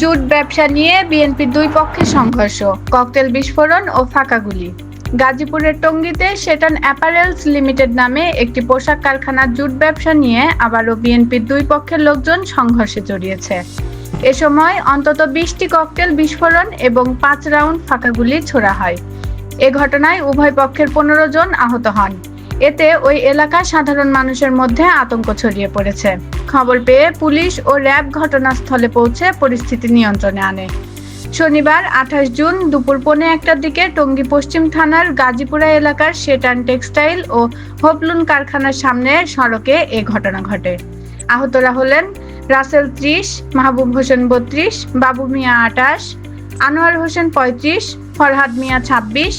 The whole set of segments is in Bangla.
জুট ব্যবসা নিয়ে বিএনপির দুই পক্ষের সংঘর্ষ, ককটেল বিস্ফোরণ ও ফাঁকা গুলি। গাজীপুরের টঙ্গীতে শেটান অ্যাপারেলস লিমিটেড নামে একটি পোশাক কারখানার জুট ব্যবসা নিয়ে আবারও বিএনপির দুই পক্ষের লোকজন সংঘর্ষে জড়িয়েছে। এ সময় অন্তত বিশটি ককটেল বিস্ফোরণ এবং পাঁচ রাউন্ড ফাঁকা গুলি ছোড়া হয়। এ ঘটনায় উভয় পক্ষের পনেরো জন আহত হন। এতে ওই এলাকার সাধারণ মানুষের মধ্যে আতঙ্ক ছড়িয়ে পড়েছে। খবর পেয়ে পুলিশ ও র্যাব ঘটনাস্থলে পৌঁছে পরিস্থিতি নিয়ন্ত্রণে আনে। শনিবার আঠাশ জুন দুপুর পৌনে একটার দিকে টঙ্গী পশ্চিম থানার গাজীপুরা এলাকার শেটান টেক্সটাইল ও হোপলুন কারখানার সামনে সড়কে এ ঘটনা ঘটে। আহতরা হলেন রাসেল ত্রিশ, মাহবুব হোসেন বত্রিশ, বাবু মিয়া আটাশ, আনোয়ার হোসেন পঁয়ত্রিশ, ফরহাদ মিয়া ছাব্বিশ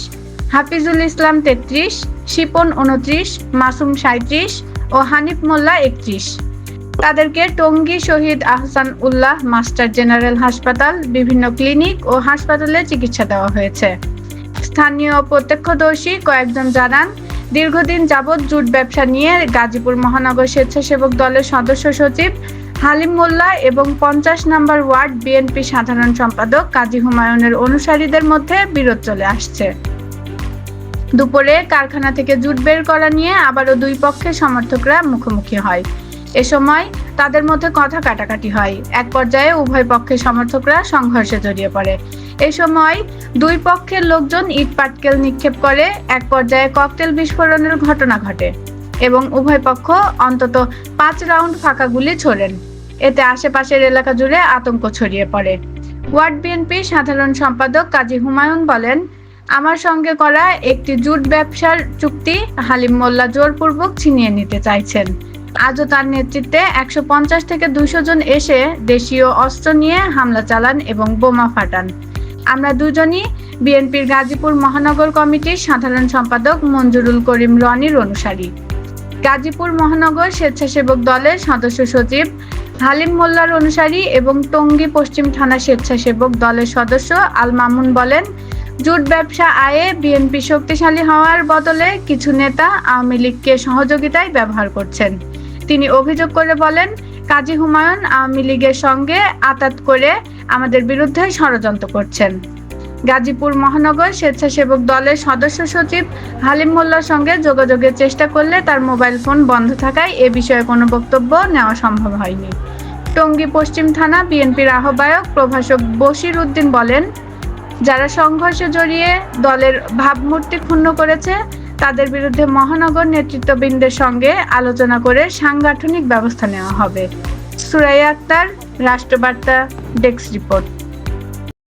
হাফিজুল ইসলাম তেত্রিশ, শিপন উনত্রিশ, মাসুম সাঁত্রিশ ও হানিফ মোল্লা একত্রিশ। তাদেরকে টঙ্গী শহীদ আহসান উল্লাহ, মাস্টার জেনারেল হাসপাতাল, বিভিন্ন ক্লিনিক ও হাসপাতালে চিকিৎসা দেওয়া হয়েছে। স্থানীয় প্রত্যক্ষদর্শী কয়েকজন জানান, দীর্ঘদিন যাবৎ জুট ব্যবসা নিয়ে গাজীপুর মহানগর স্বেচ্ছাসেবক দলের সদস্য সচিব হালিম মোল্লা এবং পঞ্চাশ নম্বর ওয়ার্ড বিএনপি সাধারণ সম্পাদক কাজী হুমায়ুনের অনুসারীদের মধ্যে বিরোধ চলে আসছে। দুপুরে কারখানা থেকে জুট বের করা নিয়ে আবারও দুই পক্ষের সমর্থকরা মুখোমুখি হয়। এ সময় তাদের মধ্যে কথা কাটাকাটি হয়। এক পর্যায়ে উভয় পক্ষের সমর্থকরা সংঘর্ষে জড়িয়ে পড়ে। এ সময় দুই পক্ষের লোকজন ইট পাটকেল নিক্ষেপ করে। এক পর্যায়ে ককটেল বিস্ফোরণের ঘটনা ঘটে এবং উভয় পক্ষ অন্তত পাঁচ রাউন্ড ফাঁকা গুলি ছোড়েন। এতে আশেপাশের এলাকা জুড়ে আতঙ্ক ছড়িয়ে পড়ে। ওয়ার্ড বিএনপি সাধারণ সম্পাদক কাজী হুমায়ুন বলেন আমার সঙ্গে করা একটি জুট ব্যবসার চুক্তি হালিম মোল্লা জোরপূর্বক ছিনিয়ে নিতে চাইছেন। আজও তার নেতৃত্বে একশো পঞ্চাশ থেকে দুশো জন এসে দেশীয় অস্ত্র নিয়ে হামলা চালান এবং বোমা ফাটান। আমরা দুজনই বিএনপির গাজীপুর মহানগর কমিটির সাধারণ সম্পাদক মঞ্জুরুল করিম রনির অনুসারী। গাজীপুর মহানগর স্বেচ্ছাসেবক দলের সদস্য সচিব হালিম মোল্লার অনুসারী এবং টঙ্গী পশ্চিম থানা স্বেচ্ছাসেবক দলের সদস্য আল মামুন বলেন, জুট ব্যবসা আয়ে বিএনপি শক্তিশালী হওয়ার বদলে কিছু নেতা আওয়ামী লীগকে সহযোগিতায় ব্যবহার করছেন। তিনি অভিযোগ করে বলেন, কাজী হুমায়ুন আওয়ামী লীগের সঙ্গে আতাত করে আমাদের বিরুদ্ধে ষড়যন্ত্র করছেন। গাজীপুর মহানগর স্বেচ্ছাসেবক দলের সদস্য সচিব হালিম মোল্লার সঙ্গে যোগাযোগের চেষ্টা করলে তার মোবাইল ফোন বন্ধ থাকায় এ বিষয়ে কোনো বক্তব্য নেওয়া সম্ভব হয়নি। টঙ্গী পশ্চিম থানা বিএনপির আহ্বায়ক প্রভাষক বশির উদ্দিন বলেন, যারা সংঘর্ষে জড়িয়ে দলের ভাবমূর্তি ক্ষুণ্ণ করেছে, তাদের বিরুদ্ধে মহানগর নেতৃত্ববৃন্দের সঙ্গে আলোচনা করে সাংগঠনিক ব্যবস্থা নেওয়া হবে। Suraiya Akter, Rashtrabarta, desk report.